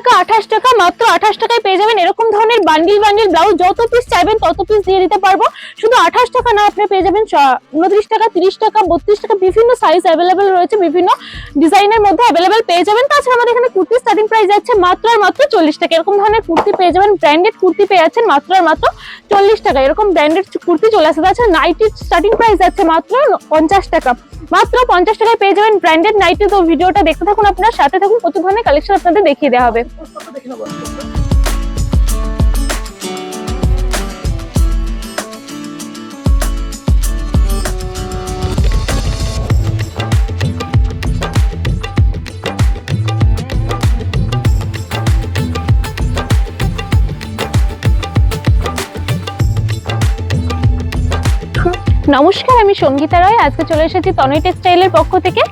টাকা, আঠাশ টাকা, মাত্র আঠাশ টাকায় পেয়ে যাবেন এরকম ধরনের বান্ডিল বান্ডিল ব্লাউজ যত পিস চাইবেন তত পিস দিয়ে দিতে পারব। শুধু আঠাশ টাকা না, আপনি পেয়ে যাবেন উনত্রিশ টাকা, তিরিশ টাকা, বত্রিশ টাকা, বিভিন্ন সাইজ অ্যাভেলেবেল রয়েছে, বিভিন্ন ডিজাইনের মধ্যে অ্যাভেলেবেল পেয়ে যাবেন। তাছাড়া আমাদের এখানে কুর্তি স্টার্টিং প্রাইস যাচ্ছে মাত্র আর মাত্র চল্লিশ টাকা। এরকম ধরনের কুর্তি পেয়ে যাবেন ব্র্যান্ডেড কুর্তি পেয়ে যাচ্ছেন মাত্র আর মাত্র চল্লিশ টাকা। এরকম ব্র্যান্ডেড কুর্তি চলে আসে। তাছাড়া নাইটির স্টার্টিং প্রাইস যাচ্ছে মাত্র পঞ্চাশ টাকা। মাত্র পঞ্চাশ টাকায় পেয়ে যাবেন ব্র্যান্ডেড নাইটি তো ভিডিওটা দেখতে থাকুন আপনার, সাথে থাকুন, প্রচুর ধরনের কালেকশন আপনাদের দেখিয়ে দেওয়া হবে। নমস্কার, আমি সঙ্গীতা রায়। আজকে চলে এসেছি তনয় টেক্সটাইলের পক্ষ থেকে।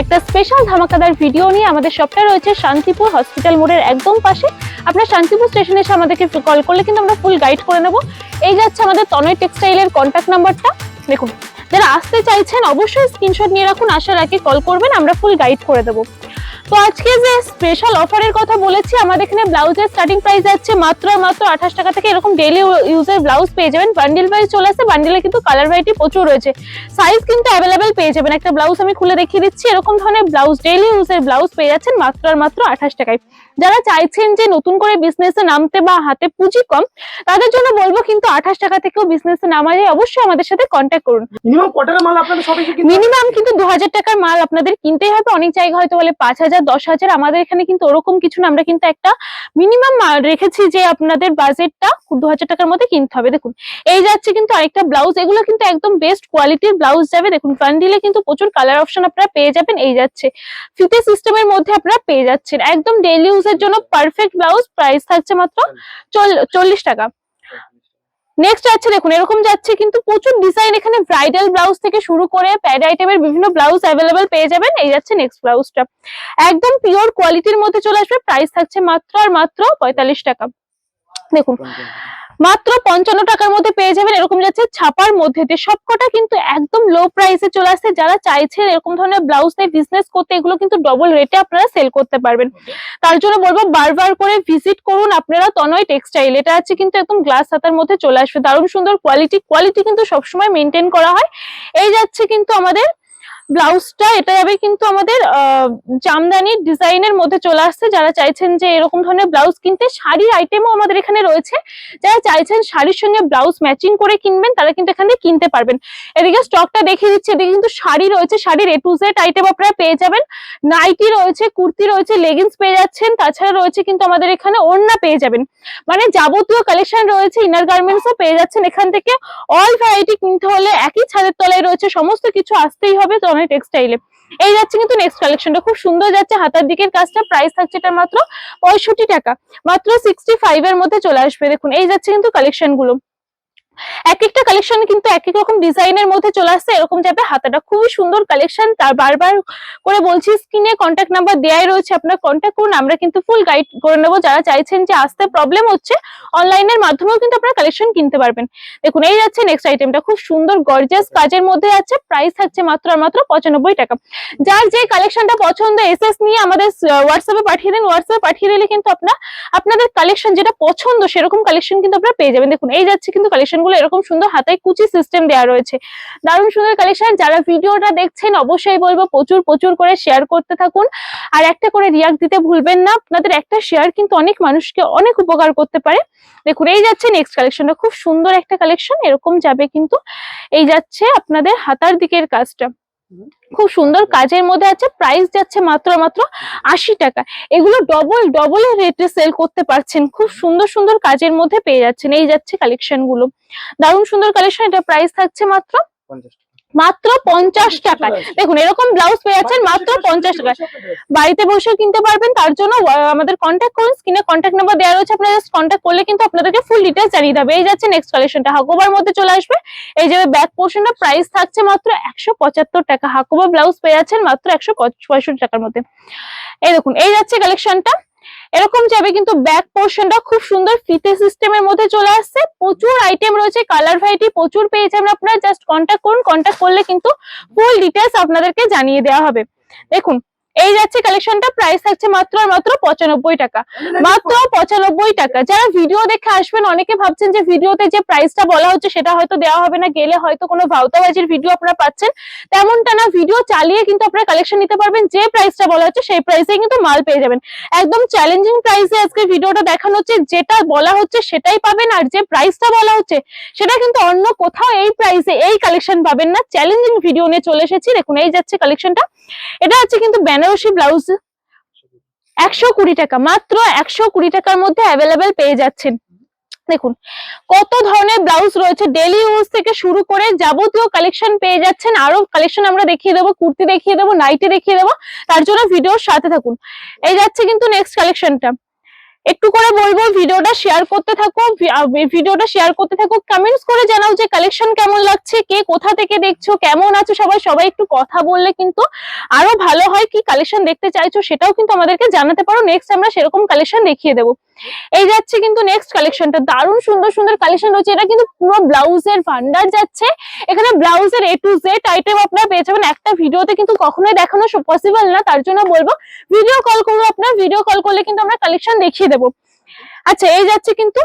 একটা স্পেশাল ধামাকাদার ভিডিও নিয়ে আমাদের শপটা রয়েছে শান্তিপুর হসপিটাল মোড়ের একদম পাশে। আপনার শান্তিপুর স্টেশনে এসে আমাদেরকে কল করলে কিন্তু আমরা ফুল গাইড করে নেব। এই যাচ্ছে আমাদের তনয় টেক্সটাইলের কন্ট্যাক্ট নাম্বারটা দেখুন, যারা আসতে চাইছেন, অবশ্যই স্ক্রিনশট নিয়ে রাখুন। আসার আগে কল করবেন, আমরা ফুল গাইড করে দেবো। তো আজকে যে স্পেশাল অফারের কথা বলেছি আমাদের এখানে ব্লাউজের স্টার্টিং প্রাইস যাচ্ছে মাত্র মাত্র আঠাশ টাকা থেকে এরকম ডেলি ইউজের ব্লাউজ পেয়ে যাবেন। বান্ডিল ওয়াইজ চলে আসে বান্ডিলে কিন্তু কালার ভ্যারাইটি প্রচুর রয়েছে। সাইজ কিন্তু অ্যাভেলেবেল পেয়ে যাবেন। একটা ব্লাউজ আমি খুলে দেখিয়ে দিচ্ছি এরকম ধরনের ব্লাউজ ডেলি ইউজের ব্লাউজ পেয়ে যাচ্ছেন মাত্র আর মাত্র আঠাশ টাকায়। যারা চাইছেন যে নতুন করে বিজনেসে নামতে বা হাতে পুঁজি কম তাদের জন্য বলব কিন্তু আঠাশ টাকা থেকেও বিজনেসে নামা যায় অবশ্যই আমাদের সাথে কন্ট্যাক্ট করুন। মিনিমাম টাকা মাল আপনাদের মিনিমাম কিন্তু দু হাজার টাকার মাল আপনাদের কিনতেই হবে। অনেক জায়গা হয়তো বলে পাঁচ হাজার দশ হাজার আমাদের এখানে কিন্তু ওরকম কিছু না। আমরা কিন্তু একটা মিনিমাম রেখেছি যে আপনাদের বাজেটটা দু হাজার টাকার মধ্যে কিনতে হবে। দেখুন এই যাচ্ছে কিন্তু আরেকটা ব্লাউজ এগুলো কিন্তু একদম বেস্ট কোয়ালিটির ব্লাউজ যাবে। দেখুন বান্ডিলে কিন্তু প্রচুর কালার অপশন আপনারা পেয়ে যাবেন। এই যাচ্ছে। ফিতে সিস্টেমের মধ্যে আপনারা পেয়ে যাচ্ছেন। একদম ডেইলি ইউজের জন্য পারফেক্ট ব্লাউজ প্রাইস থাকছে মাত্র চল- চল্লিশ টাকা। নেক্সট যাচ্ছে দেখুন, এরকম যাচ্ছে কিন্তু প্রচুর ডিজাইন এখানে ব্রাইডাল ব্লাউজ থেকে শুরু করে প্যাড আইটেমের বিভিন্ন ব্লাউজ অ্যাভেলেবেল পেয়ে যাবেন। এই যাচ্ছে নেক্সট ব্লাউজটা একদম পিওর কোয়ালিটির মধ্যে চলে আসবে। প্রাইস থাকছে মাত্র আর মাত্র পঁয়তাল্লিশ টাকা। দেখুন মাত্র পঞ্চান্ন টাকার মধ্যে পেয়ে যাবেন এরকম যাচ্ছে ছাপার মধ্যে। দিয়ে সবকটা কিন্তু একদম লো প্রাইসে চলে আসছে। যারা চাইছেন এরকম ধরনের ব্লাউজ নিয়ে বিজনেস করতে এগুলো কিন্তু ডবল রেটে আপনারা সেল করতে পারবেন। তার জন্য বলব বারবার করে ভিজিট করুন আপনারা তনয় টেক্সটাইল এটা আছে কিন্তু একদম গ্লাস হাতার মধ্যে চলে আসবে। দারুণ সুন্দর কোয়ালিটি কোয়ালিটি কিন্তু সবসময় মেনটেন করা হয়। এই যাচ্ছে কিন্তু আমাদের ব্লাউজটা এটা যাবে কিন্তু আমাদের জামদানির ডিজাইনের মধ্যে চলে আসছে। যারা চাইছেন যে এরকম ধরনের ব্লাউজ কিনতে শাড়ির আইটেমও আমাদের এখানে রয়েছে। যারা চাইছেন শাড়ির সঙ্গে ব্লাউজ ম্যাচিং করে কিনবেন, তারা কিন্তু এখানে কিনতে পারবেন। এদিকে স্টকটা দেখিয়ে দিচ্ছে, এদিকে কিন্তু শাড়ি রয়েছে। শাড়ির এ টু জেড আইটেম আপনারা পেয়ে যাবেন। নাইটি রয়েছে, কুর্তি রয়েছে লেগিংস পেয়ে যাচ্ছেন। তাছাড়া রয়েছে কিন্তু আমাদের এখানে ওড়না পেয়ে যাবেন। মানে যাবতীয় কালেকশন রয়েছে ইনার গার্মেন্টসও পেয়ে যাচ্ছেন এখান থেকে। অল ভ্যারাইটি কিনতে হলে একই ছাদের তলায় রয়েছে, সমস্ত কিছু আসতেই হবে। অনেক টেক্সটাইলে এই যাচ্ছে কিন্তু নেক্সট কালেকশনটা খুব সুন্দর যাচ্ছে। হাতার দিকের কাজটা প্রাইস থাকছে এটার মাত্র পঁয়ষট্টি টাকা। মাত্র সিক্সটি ফাইভ এর মধ্যে চলে আসবে। দেখুন, এই যাচ্ছে কিন্তু কালেকশনগুলো। এক একটা কালেকশন কিন্তু এক এক রকম ডিজাইনের মধ্যে চলে আসছে, এরকম যাবে হাতাটা। খুবই সুন্দর কালেকশন তার বারবার করে বলছি স্ক্রিনে কন্ট্যাক্ট নাম্বার দেয়াই রয়েছে আপনার কন্ট্যাক্ট করুন, আমরা কিন্তু ফুল গাইড করে নেব। যারা চাইছেন যে আসতে প্রবলেম হচ্ছে অনলাইনের মাধ্যমেও কিন্তু আপনারা কালেকশন কিনতে পারবেন। দেখুন, এই যাচ্ছে নেক্সট আইটেমটা খুব সুন্দর গর্জিয়াস কাজের মধ্যে আছে প্রাইস থাকছে মাত্র আর মাত্র পঁচানব্বই টাকা। যার যে কালেকশনটা পছন্দ এসএস নিয়ে আমাদের হোয়াটসঅ্যাপে পাঠিয়ে দিন। হোয়াটসঅ্যাপে পাঠিয়ে দিলে কিন্তু আপনার, আপনাদের কালেকশন যেটা পছন্দ, সেরকম কালেকশন কিন্তু আপনারা পেয়ে যাবেন। দেখুন, এই যাচ্ছে কিন্তু কালেকশন গুলো এরকম সুন্দর হাতায় কুচি সিস্টেম দেওয়া রয়েছে। দারুণ সুন্দর কালেকশন যারা ভিডিওটা দেখছেন, অবশ্যই বলব প্রচুর প্রচুর করে শেয়ার করতে থাকুন। আর একটা করে রিয়াক্ট দিতে ভুলবেন না। আপনাদের একটা শেয়ার কিন্তু অনেক মানুষকে অনেক উপকার করতে পারে। দেখুন, এই যাচ্ছে নেক্সট কালেকশনটা খুব সুন্দর একটা কালেকশন এরকম যাবে কিন্তু। এই যাচ্ছে আপনাদের হাতার দিকের কাজটা। খুব সুন্দর কাজের মধ্যে আছে প্রাইস যাচ্ছে মাত্র মাত্র আশি টাকা। এগুলো ডবল ডবল রেটে সেল করতে পারছেন। খুব সুন্দর সুন্দর কাজের মধ্যে পেয়ে যাচ্ছেন। এই যাচ্ছে কালেকশনগুলো। দারুণ সুন্দর কালেকশন এটা প্রাইস থাকছে মাত্র মাত্র পঞ্চাশ টাকা দেখুন এরকম ব্লাউজ পেয়ে যাচ্ছেন মাত্র পঞ্চাশ টাকা বাড়িতে বসেও কিনতে পারবেন তার জন্য আমাদের কন্ট্যাক্ট করুন স্ক্রিনে কন্ট্যাক্ট নাম্বার দেওয়া রয়েছে আপনারা জাস্ট কন্ট্যাক্ট করলে কিন্তু আপনাদেরকে ফুল ডিটেলস জানিয়ে দেবে এই যাচ্ছে নেক্সট কালেকশনটা হাকোবার মধ্যে চলে আসবে। এই যে ব্যাক পোর্শনটা প্রাইস থাকছে মাত্র একশো পঁচাত্তর টাকা। হাকোবা ব্লাউজ পেয়ে যাচ্ছেন মাত্র একশো পঁয়ষট্টি টাকার মধ্যে। এই দেখুন এই যাচ্ছে কালেকশনটা এরকম যাবে কিন্তু ব্যাক পোর্শনটা খুব সুন্দর ফিতে সিস্টেমের মধ্যে চলে আসছে। প্রচুর আইটেম রয়েছে কালার ভ্যারাইটি প্রচুর পেয়ে যাবেন আপনারা জাস্ট কন্ট্যাক্ট করুন। কন্ট্যাক্ট করলে কিন্তু ফুল ডিটেলস আপনাদেরকে জানিয়ে দেওয়া হবে। দেখুন এই যাচ্ছে কালেকশনটা প্রাইস থাকছে মাত্র আর মাত্র পঁচানব্বই টাকা। মাত্র পঁচানব্বই টাকা। যারা ভিডিও দেখে আসবেন অনেকে ভাবছেন যে ভিডিওতে যে প্রাইসটা বলা হচ্ছে সেটা হয়তো দেওয়া হবে না গেলে হয়তো কোনো ভাউতাবাজির ভিডিও আপনারা পাচ্ছেন। তেমনটা না ভিডিও চালিয়ে কিন্তু আপনারা কালেকশন নিতে পারবেন যে প্রাইসটা বলা হচ্ছে সেই প্রাইসে কিন্তু মাল পেয়ে যাবেন। একদম চ্যালেঞ্জিং প্রাইসে আজকে ভিডিওটা দেখানো হচ্ছে যেটা বলা হচ্ছে সেটাই পাবেন আর যে প্রাইসটা বলা হচ্ছে সেটা কিন্তু অন্য কোথাও এই প্রাইসে এই কালেকশন পাবেন না। চ্যালেঞ্জিং ভিডিও নিয়ে চলে এসেছি। দেখুন এই যাচ্ছে কালেকশনটা এটা হচ্ছে কিন্তু বেনারসি ব্লাউজ একশো কুড়ি টাকা, মাত্র একশো কুড়ি টাকার মধ্যে অ্যাভেলেবেল পেয়ে যাচ্ছেন। দেখুন, কত ধরনের ব্লাউজ রয়েছে। ডেলি ইউজ থেকে শুরু করে যাবতীয় কালেকশন পেয়ে যাচ্ছেন। আরও কালেকশন আমরা দেখিয়ে দেবো, কুর্তি দেখিয়ে দেবো নাইটি দেখিয়ে দেবো। তার জন্য ভিডিওর সাথে থাকুন। এই যাচ্ছে কিন্তু নেক্সট কালেকশনটা একটু করে বলব, ভিডিওটা শেয়ার করতে থাকো ভিডিওটা শেয়ার করতে থাকো কমেন্টস করে জানাও যে কালেকশন কেমন লাগছে, কে কোথা থেকে দেখছ, কেমন আছো সবাই সবাই একটু কথা বললে কিন্তু আরও ভালো হয় কি কালেকশন দেখতে চাইছো সেটাও কিন্তু আমাদেরকে জানাতে পারো। নেক্সট আমরা সেরকম কালেকশন দেখিয়ে দেবো। এই যাচ্ছে কিন্তু নেক্সট কালেকশনটা দারুণ সুন্দর সুন্দর কালেকশন রয়েছে। এটা কিন্তু পুরো ব্লাউজের ভান্ডার যাচ্ছে। এখানে ব্লাউজের এ টু জেড আইটেম আপনারা পেয়ে যাবেন। একটা ভিডিওতে কিন্তু কখনোই দেখানো পসিবল না। তার জন্য বলব ভিডিও কল করব আপনার। ভিডিও কল করলে কিন্তু আমরা কালেকশন দেখিয়ে দেবো। আচ্ছা এই যাচ্ছে কিন্তু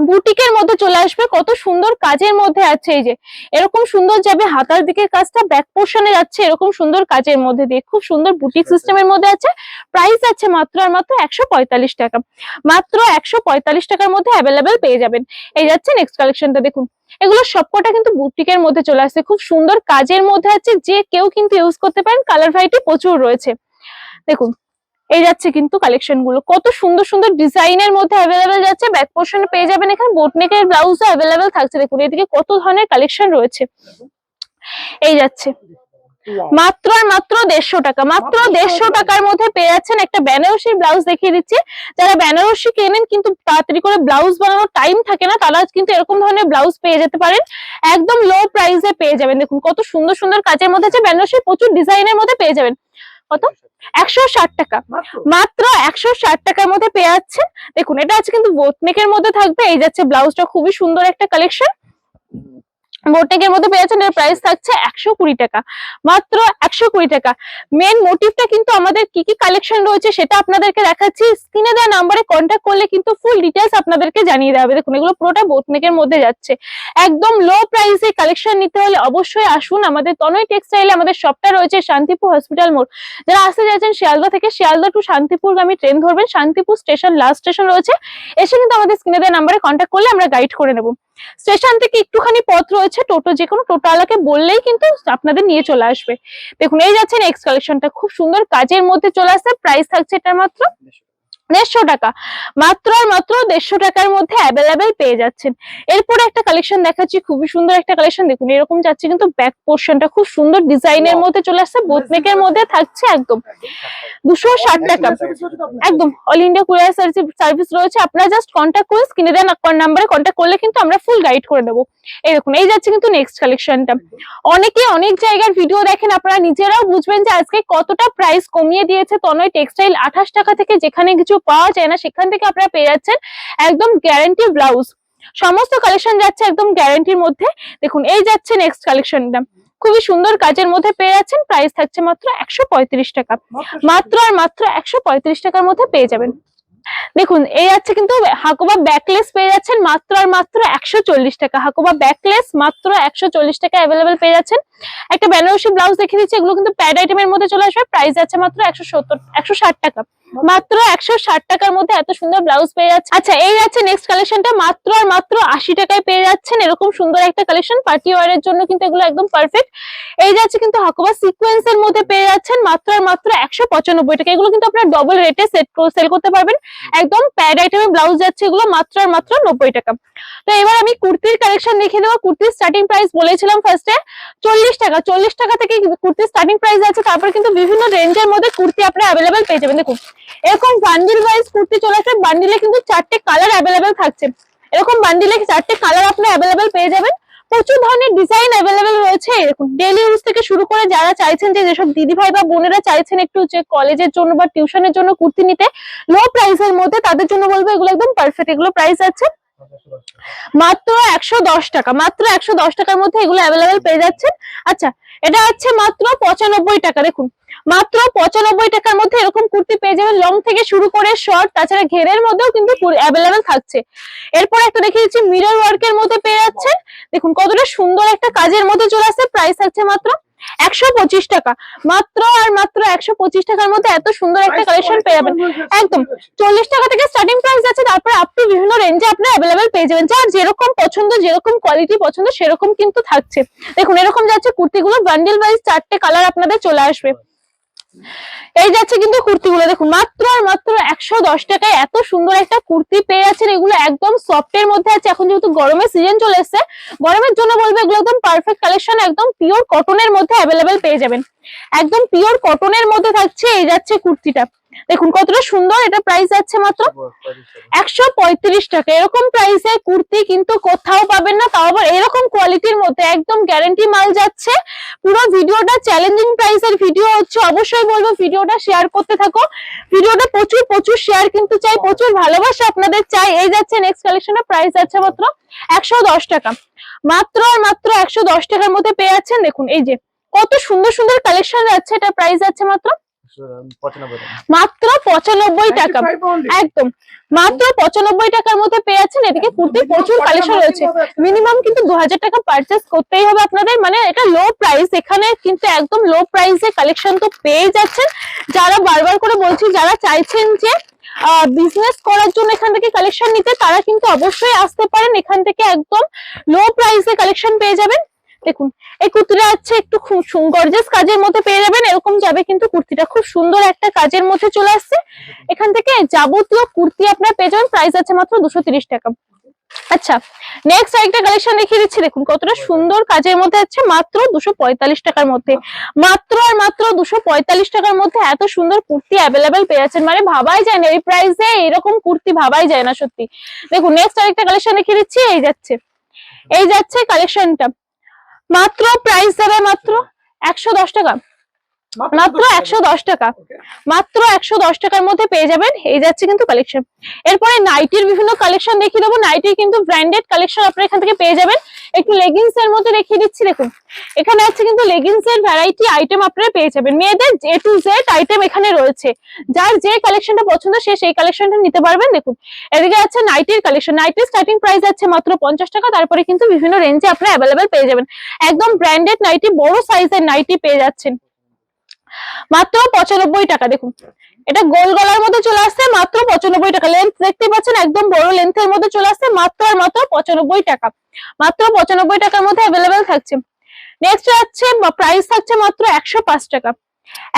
বুটিকের মধ্যে চলে আসবে। কত সুন্দর কাজের মধ্যে আছে এই যে। এরকম সুন্দর যাবে হাতার দিকের কাজটা ব্যাক পোর্শনে যাচ্ছে এরকম সুন্দর কাজের মধ্যে দিয়ে। খুব সুন্দর বুটিক সিস্টেমের মধ্যে আছে। প্রাইস আছে মাত্র আর মাত্র একশো পঁয়তাল্লিশ টাকা। মাত্র একশো পঁয়তাল্লিশ টাকার মধ্যে অ্যাভেলেবেল পেয়ে যাবেন। এই যাচ্ছে নেক্সট কালেকশনটা দেখুন। এগুলো সবকটা কিন্তু বুটিকের মধ্যে চলে আসছে। খুব সুন্দর কাজের মধ্যে আছে। যে কেউ কিন্তু ইউজ করতে পারেন। কালার ভ্যারাইটি প্রচুর রয়েছে। দেখুন এই যাচ্ছে কিন্তু কালেকশনগুলো। কত সুন্দর সুন্দর ডিজাইনের মধ্যে অ্যাভেলেবেল যাচ্ছে। ব্যাক পোর্শনে পেয়ে যাবেন এখানে। বোটনেকের ব্লাউজও অ্যাভেলেবেল থাকছে। দেখুন এদিকে কত ধরনের কালেকশন রয়েছে। এই যাচ্ছে। মাত্র আর মাত্র দেড়শো টাকা। মাত্র দেড়শো টাকার মধ্যে পেয়ে যাচ্ছেন একটা বেনারসি ব্লাউজ দেখিয়ে দিচ্ছি। যারা বেনারসি কেনেন কিন্তু তাড়াতাড়ি করে ব্লাউজ বানানোর টাইম থাকে না তারা কিন্তু এরকম ধরনের ব্লাউজ পেয়ে যেতে পারেন। একদম লো প্রাইসে পেয়ে যাবেন। দেখুন কত সুন্দর সুন্দর কাজের মধ্যে আছে। বেনারসি প্রচুর ডিজাইনের মধ্যে পেয়ে যাবেন। কত? একশো ষাট টাকা। মাত্র? একশো ষাট টাকার মধ্যে পেয়ে যাচ্ছেন। দেখুন এটা আছে কিন্তু বোটনেকের মধ্যে থাকবে। এই যাচ্ছে ব্লাউজটা খুবই সুন্দর একটা কালেকশন বোটনেকের মধ্যে পেয়ে যাচ্ছেন, এর প্রাইস থাকছে একশো কুড়ি টাকা। মাত্র একশো কুড়ি টাকা। মেন মোটিভটা কিন্তু আমাদের কি কি কালেকশন রয়েছে সেটা আপনাদেরকে দেখাচ্ছি। স্ক্রিনে দেওয়া নাম্বারে কন্ট্যাক্ট করলে কিন্তু ফুল ডিটেলস আপনাদেরকে জানিয়ে দেওয়া হবে। দেখুন, এগুলো পুরোটা বোটনেকের মধ্যে যাচ্ছে। একদম লো প্রাইসে কালেকশন নিতে হলে অবশ্যই আসুন। আমাদের তনয় টেক্সটাইলে আমাদের শপটা রয়েছে শান্তিপুর হসপিটাল মোড়। যারা আসতে চাইছেন শিয়ালদা থেকে, শিয়ালদা টু শান্তিপুর শান্তিপুরগামী ট্রেন ধরবেন। শান্তিপুর স্টেশন লাস্ট স্টেশন রয়েছে। এসে কিন্তু আমাদের স্ক্রিনে দেওয়া নাম্বারে কন্ট্যাক্ট করলে আমরা গাইড করে নেব। স্টেশন থেকে একটুখানি পথ রয়েছে, টোটো যে কোনো টোটোওয়ালাকে বললেই কিন্তু আপনাদের নিয়ে চলে আসবে। দেখুন, এই যাচ্ছে নেক্সট কালেকশনটা খুব সুন্দর কাজের মধ্যে চলে আসছে প্রাইস থাকছে এটা মাত্র দেড়শো টাকা। মাত্র আর মাত্র দেড়শো টাকার মধ্যে অ্যাভেলেবেল পেয়ে যাচ্ছেন। এরপরে একটা কালেকশন দেখাচ্ছি, খুবই সুন্দর একটা কালেকশন দেখুন, এরকম যাচ্ছে কিন্তু ব্যাক পোর্শনটা খুব সুন্দর ডিজাইনের. মধ্যে চলে আসছে বোথনেকের মধ্যে থাকছে একদম। দুশো ষাট টাকা। একদম all India courier service service রয়েছে। আপনারা জাস্ট কন্ট্যাক্ট করে স্ক্রিনে দেওয়া নাম্বারে কন্ট্যাক্ট করলে কিন্তু আমরা ফুল গাইড করে দেবো। এই দেখুন, এই যাচ্ছে কিন্তু নেক্সট কালেকশনটা অনেকে অনেক জায়গার ভিডিও দেখেন, আপনারা নিজেরাও বুঝবেন যে আজকে কতটা প্রাইস কমিয়ে দিয়েছে। তনয় টেক্সটাইল আঠাশ টাকা থেকে যেখানে কিছু পাওয়া যায় না, সেখান থেকে আপনারা পেয়ে যাচ্ছেন একদম গ্যারান্টি ব্লাউজ সমস্ত কালেকশন যাচ্ছে একদম গ্যারান্টির মধ্যে। দেখুন, এই যাচ্ছে নেক্সট কালেকশনটা খুবই সুন্দর কাজের মধ্যে পেয়ে যাচ্ছেন প্রাইস থাকছে মাত্র একশো পঁয়ত্রিশ টাকা। মাত্র আর মাত্র একশো পঁয়ত্রিশ টাকার মধ্যে পেয়ে যাবেন। দেখুন, এই যাচ্ছে কিন্তু হাকোবা ব্যাকলেস পেয়ে যাচ্ছেন, মাত্র আর মাত্র একশো চল্লিশ টাকা। হাকোবা ব্যাকলেস মাত্র একশো চল্লিশ টাকা অ্যাভেলেবেল পেয়ে যাচ্ছেন। একটা বেনারসি ব্লাউজ দেখে দিচ্ছি, এগুলো কিন্তু প্যাড আইটেমের মধ্যে চলে আসবে প্রাইস আছে মাত্র একশো সত্তর, একশো টাকা। মাত্র একশো ষাট টাকার মধ্যে এত সুন্দর ব্লাউজ পেয়ে যাচ্ছে। আচ্ছা এই যাচ্ছে নেক্সট কালেকশনটা মাত্র আর মাত্র আশি টাকায় পেয়ে যাচ্ছেন। এরকম সুন্দর একটা কালেকশন পার্টি ওয়ারের জন্য কিন্তু এগুলো একদম পারফেক্ট এই যাচ্ছে কিন্তু হাকোবা সিকোয়েন্স এর মধ্যে পেয়ে যাচ্ছেন মাত্র আর মাত্র একশো পঁচানব্বই টাকা। এগুলো কিন্তু আপনার ডবল রেটে সেট সেল করতে পারবেন। একদম প্যাড আইটেমের ব্লাউজ যাচ্ছে এগুলো মাত্র আর মাত্র নব্বই টাকা। তো এবার আমি কুর্তির কালেকশন দেখে দেবো কুর্তির স্টার্টিং প্রাইস বলেছিলাম ফার্স্টে চল্লিশ টাকা। চল্লিশ টাকা থেকে কুর্তির স্টার্টিং প্রাইস আছে। তারপর কিন্তু বিভিন্ন রেঞ্জের মধ্যে কুর্তি আপনার অ্যাভেলেবেল পেয়ে যাবেন। দেখুন এরকম বান্ডিল ওয়াইজ কুর্তি চলে আসবে বান্ডিলে কিন্তু চারটে কালার অ্যাভেলেবেল থাকছে। এরকম বান্ডিলে চারটে কালার আপনি অ্যাভেলেবেল পেয়ে যাবেন। প্রচুর ধরনের ডিজাইন অ্যাভেলেবেল রয়েছে এরকম। ডেলি ইউজ থেকে শুরু করে যারা চাইছেন যে যেসব দিদি ভাই বা বোনেরা চাইছেন একটু যে কলেজের জন্য বা টিউশনের জন্য কুর্তি নিতে লো প্রাইস এর মধ্যে তাদের জন্য বলব এগুলো একদম পারফেক্ট এগুলো প্রাইস আছে। মাত্র একশো দশ টাকা, মাত্র একশো দশ টাকার মধ্যে এগুলো অ্যাভেলেবেল পেয়ে যাচ্ছেন। আচ্ছা এটা হচ্ছে মাত্র পঁচানব্বই টাকা, দেখুন। মাত্র পঁচানব্বই টাকার মধ্যে এরকম কুর্তি পেয়ে যাবেন। লং থেকে শুরু করে শর্ট তাছাড়া ঘেরের মধ্যেও কিন্তু অ্যাভেলেবেল থাকছে। এরপর একটা দেখে দিচ্ছি মিরর ওয়ার্কের মধ্যে পেয়ে যাচ্ছেন। দেখুন, কতটা সুন্দর একটা কাজের মধ্যে চলে আসছে প্রাইস থাকছে মাত্র একশো পঁচিশ টাকা। মাত্র আর মাত্র একশো পঁচিশ টাকার মধ্যে এত সুন্দর একটা কালেকশন পেয়ে যাবেন। একদম। চল্লিশ টাকা থেকে স্টার্টিং প্রাইস আছে তারপর আপনি বিভিন্ন রেঞ্জে আপনার অ্যাভেলেবেল পেয়ে যাবেন। যার যেরকম পছন্দ যেরকম কোয়ালিটি পছন্দ সেরকম কিন্তু থাকছে। দেখুন এরকম যাচ্ছে কুর্তিগুলো বান্ডেল ওয়াইজ চারটে কালার আপনাদের চলে আসবে। এই যাচ্ছে কিন্তু কুর্তিগুলো, দেখুন, মাত্র আর মাত্র একশো দশ টাকায় এত সুন্দর একটা কুর্তি পেয়ে যাচ্ছেন এগুলো একদম সফটের মধ্যে আছে। এখন যেহেতু গরমের সিজন চলে এসছে, গরমের জন্য বলব এগুলো একদম পারফেক্ট কালেকশন একদম পিওর কটনের মধ্যে অ্যাভেলেবেল পেয়ে যাবেন। একদম পিওর কটনের মধ্যে থাকছে, এই যাচ্ছে কুর্তিটা। দেখুন, কতটা সুন্দর, এটা প্রাইস যাচ্ছে মাত্র একশো পঁয়ত্রিশ টাকা। এরকম প্রাইসে কুর্তি কিন্তু কোথাও পাবেন না, তাও আবার এরকম কোয়ালিটির মধ্যে একদম গ্যারেন্টি মাল যাচ্ছে। পুরো ভিডিওটা চ্যালেঞ্জিং প্রাইসের ভিডিও হচ্ছে, অবশ্যই বলব ভিডিওটা শেয়ার করতে থাকো। ভিডিওটা প্রচুর প্রচুর শেয়ার কিন্তু চাই, প্রচুর ভালোবাসা আপনাদের চাই। এই যাচ্ছে নেক্সট কালেকশনের প্রাইস যাচ্ছে মাত্র একশো দশ টাকা। মাত্র আর মাত্র একশো দশ টাকার মধ্যে পেয়ে যাচ্ছেন, দেখুন, এই যে কত সুন্দর সুন্দর কালেকশন যাচ্ছে, এটা প্রাইস যাচ্ছে মাত্র মাত্র পঁচানব্বই টাকা। একদম। মাত্র পঁচানব্বই টাকার মধ্যে পেয়ে যাচ্ছেন এদিকে কুর্তির প্রচুর কালেকশন রয়েছে। মিনিমাম কিন্তু দু হাজার টাকা পারচেস করতেই হবে আপনাদের। মানে এটা লো প্রাইস এখানে কিন্তু একদম লো প্রাইসে কালেকশন তো পেয়ে যাচ্ছেন। যারা বারবার করে বলছি যারা চাইছেন যে বিজনেস করার জন্য এখান থেকে কালেকশন নিতে তারা কিন্তু অবশ্যই আসতে পারেন। এখান থেকে একদম লো প্রাইসে কালেকশন পেয়ে যাবেন। দেখুন, এই কুর্তিটা হচ্ছে একটু গর্জেস কাজের মধ্যে পেয়ে যাবেন, এরকম যাবে কিন্তু কুর্তিটা খুব সুন্দর একটা কাজের মধ্যে চলে আসছে। এখান থেকে যাবতীয় কুর্তি আপনার পেয়ে যাবেন প্রাইস আছে মাত্র দুশো টাকা। আচ্ছা নেক্সট আরেকটা কালেকশন দেখিয়ে দিচ্ছি, দেখুন কতটা সুন্দর কাজের মধ্যে আছে, মাত্র দুশো টাকার মধ্যে। মাত্র আর মাত্র দুশো টাকার মধ্যে এত সুন্দর কুর্তি অ্যাভেলেবেল পেয়ে যাচ্ছেন মানে ভাবাই যায় না, এই প্রাইসে এরকম কুর্তি ভাবাই যায় না সত্যি। দেখুন নেক্সট আরেকটা কালেকশন দেখিয়ে দিচ্ছি, এই যাচ্ছে। এই যাচ্ছে কালেকশনটা মাত্র প্রাইস দেবে মাত্র একশো দশ টাকা। মাত্র একশো দশ টাকা। মাত্র একশো দশ টাকার মধ্যে পেয়ে যাবেন। এই যাচ্ছে কিন্তু কালেকশন এরপরে নাইটির বিভিন্ন কালেকশন দেখিয়ে দেবো। নাইটির কিন্তু ব্র্যান্ডেড কালেকশন আপনারা এখান থেকে পেয়ে যাবেন। একটু লেগিংস এর মধ্যে দেখিয়ে দিচ্ছি দেখুন। এখানে আছে কিন্তু লেগিংস এর ভ্যারাইটি আইটেম আপনারা পেয়ে যাবেন। মেয়েদের এ টু জেড আইটেম এখানে রয়েছে। যার যে কালেকশনটা পছন্দ সে সেই কালেকশনটা নিতে পারবেন দেখুন। এদিকে আছে নাইটির কালেকশন নাইটির স্টার্টিং প্রাইস আছে মাত্র পঞ্চাশ টাকা। তারপরে কিন্তু বিভিন্ন রেঞ্জে আপনারা অ্যাভেলেবেল পেয়ে যাবেন। একদম ব্র্যান্ডেড নাইটি বড় সাইজের নাইটি পেয়ে যাচ্ছেন। মাত্র পঁচানব্বই টাকা, দেখুন। এটা গোল গলার মধ্যে চলে আসছে, মাত্র পঁচানব্বই টাকা। লেন্থ দেখতে পাচ্ছেন, একদম বড় লেন্থের মধ্যে চলে আসছে, মাত্র আর মাত্র পঁচানব্বই টাকা। মাত্র পঁচানব্বই টাকার মধ্যে অ্যাভেলেবেল থাকছে। নেক্সট হচ্ছে প্রাইস থাকছে মাত্র একশো পাঁচ টাকা।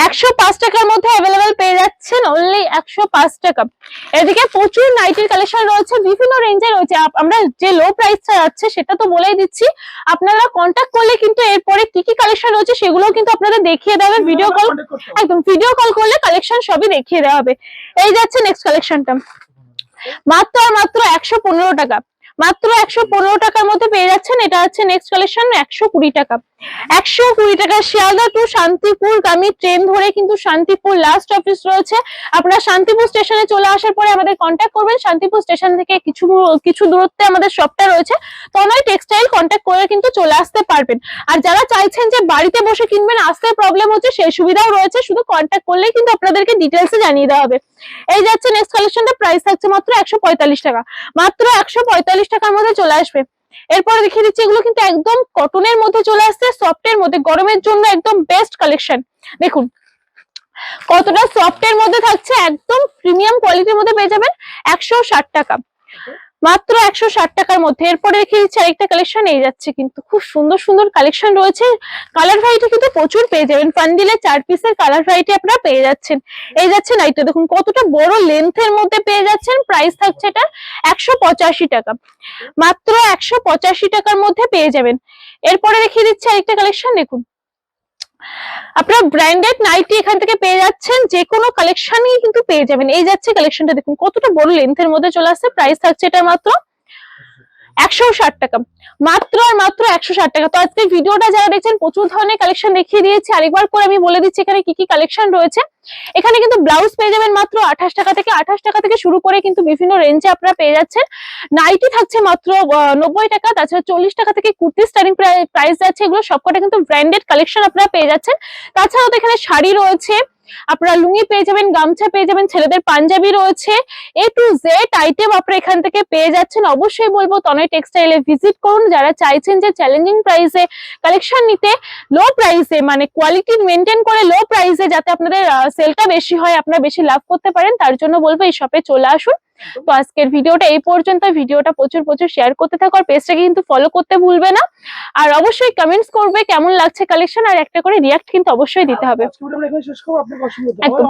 একশো পাঁচ টাকার মধ্যে অ্যাভেলেবেল পেয়ে যাচ্ছেন অনলি একশো পাঁচ টাকা। এদিকে প্রচুর নাইটির কালেকশন রয়েছে বিভিন্ন রেঞ্জে রয়েছে। আমরা যে লো প্রাইসটা যাচ্ছে সেটা তো বলেই দিচ্ছি। আপনারা কন্ট্যাক্ট করলে কিন্তু এরপরে কি কি কালেকশন রয়েছে সেগুলো কিন্তু আপনাদের দেখিয়ে দেবে ভিডিও কল একদম ভিডিও কল করলে কালেকশন সবই দেখিয়ে দেওয়া হবে। এই যাচ্ছে নেক্সট কালেকশনটা মাত্র আর মাত্র একশো পনেরো টাকা। মাত্র একশো পনেরো টাকার মধ্যে পেয়ে যাচ্ছেন। এটা হচ্ছে নেক্সট কালেকশন একশো কুড়ি টাকা। একশো কুড়ি টাকা শিয়ালদা টু শান্তিপুর। গামী ট্রেন ধরে কিন্তু শান্তিপুর লাস্ট অফিস রয়েছে। আপনারা শান্তিপুর স্টেশনে চলে আসার পরে আমাদের কন্ট্যাক্ট করবেন। শান্তিপুর স্টেশন থেকে কিছু কিছু দূরত্বে আমাদের শপটা রয়েছে। তনয় টেক্সটাইল কন্ট্যাক্ট করে কিন্তু চলে আসতে পারবেন। আর যারা চাইছেন যে বাড়িতে বসে কিনবেন আসতে প্রবলেম হচ্ছে, সেই সুবিধাও রয়েছে। শুধু কন্ট্যাক্ট করলেই কিন্তু আপনাদেরকে ডিটেলসে জানিয়ে দেওয়া হবে। এই যাচ্ছে নেক্সট কালেকশনটা প্রাইস থাকছে মাত্র একশো পঁয়তাল্লিশ টাকা। মাত্র একশো পঁয়তাল্লিশ টাকার মধ্যে চলে আসবে। এরপরে দেখিয়ে দিচ্ছি এগুলো কিন্তু একদম কটনের মধ্যে চলে আসছে সফটের মধ্যে, গরমের জন্য একদম বেস্ট কালেকশন দেখুন, কতটা সফটের মধ্যে থাকছে, একদম প্রিমিয়াম কোয়ালিটির মধ্যে পেয়ে যাবেন একশো ষাট টাকা। মাত্র একশো ষাট টাকার মধ্যে। এরপরে দেখিয়ে দিচ্ছি আরেকটা কালেকশন এই যাচ্ছে কিন্তু খুব সুন্দর সুন্দর কালেকশন রয়েছে। কালার ভ্যারাইটি কিন্তু প্রচুর পেয়ে যাবেন। ফান্ডিলে চার পিসের কালার ভ্যারাইটি আপনারা পেয়ে যাচ্ছেন। এই যাচ্ছে নাইটটা দেখুন, কতটা বড় লেন্থের মধ্যে পেয়ে যাচ্ছেন। প্রাইস থাকছে এটা একশো পঁচাশি টাকা। মাত্র একশো পঁচাশি টাকার মধ্যে পেয়ে যাবেন। এরপরে দেখিয়ে দিচ্ছি আরেকটা কালেকশন দেখুন। আপনারা ব্র্যান্ডেড নাইটি এখান থেকে পেয়ে যাচ্ছেন যে কোনো কালেকশনই কিন্তু পেয়ে যাবেন। এই যাচ্ছে কালেকশনটা দেখুন কতটা বড় লেন্থের মধ্যে চলে আসছে প্রাইস থাকছে এটা মাত্র একশো ষাট টাকা। মাত্র আর মাত্র একশো ষাট টাকা। তো আজকে ভিডিওটা যারা দেখছেন, প্রচুর ধরনের কালেকশন দেখিয়ে দিয়েছি। আরেকবার করে আমি বলে দিচ্ছি, এখানে কি কি কালেকশন রয়েছে। এখানে কিন্তু ব্লাউজ পেয়ে যাবেন মাত্র আঠাশ টাকা থেকে, আঠাশ টাকা থেকে শুরু করে কিন্তু বিভিন্ন রেঞ্জে আপনারা পেয়ে যাচ্ছেন। নাইটি থাকছে মাত্র নব্বই টাকা, তাছাড়া চল্লিশ টাকা থেকে কুর্তি স্টার্টিং প্রাইস যাচ্ছে। এগুলো সবকটা কিন্তু ব্র্যান্ডেড কালেকশন আপনারা পেয়ে যাচ্ছেন। তাছাড়াও তো এখানে শাড়ি রয়েছে। আপনারা লুঙ্গি পেয়ে যাবেন, গামছা পেয়ে যাবেন, ছেলেদের পাঞ্জাবি রয়েছে এ টু জেড আইটেম আপনারা এখান থেকে পেয়ে যাচ্ছেন। অবশ্যই বলব, তনয় টেক্সটাইলে ভিজিট করুন। যারা চাইছেন যে চ্যালেঞ্জিং প্রাইসে কালেকশন নিতে লো প্রাইসে মানে কোয়ালিটি মেনটেন করে লো প্রাইসে যাতে আপনাদের সেলটা বেশি হয়, আপনারা বেশি লাভ করতে পারেন, তার জন্য বলব এই শপে চলে আসুন। তো আজকের ভিডিওটা এই পর্যন্ত ভিডিওটা প্রচুর প্রচুর শেয়ার করতে থাকো আর পেজটাকে কিন্তু ফলো করতে ভুলবে না। আর অবশ্যই কমেন্টস করবে কেমন লাগছে কালেকশন আর একটা করে রিয়াক্ট কিন্তু অবশ্যই দিতে হবে। একদম।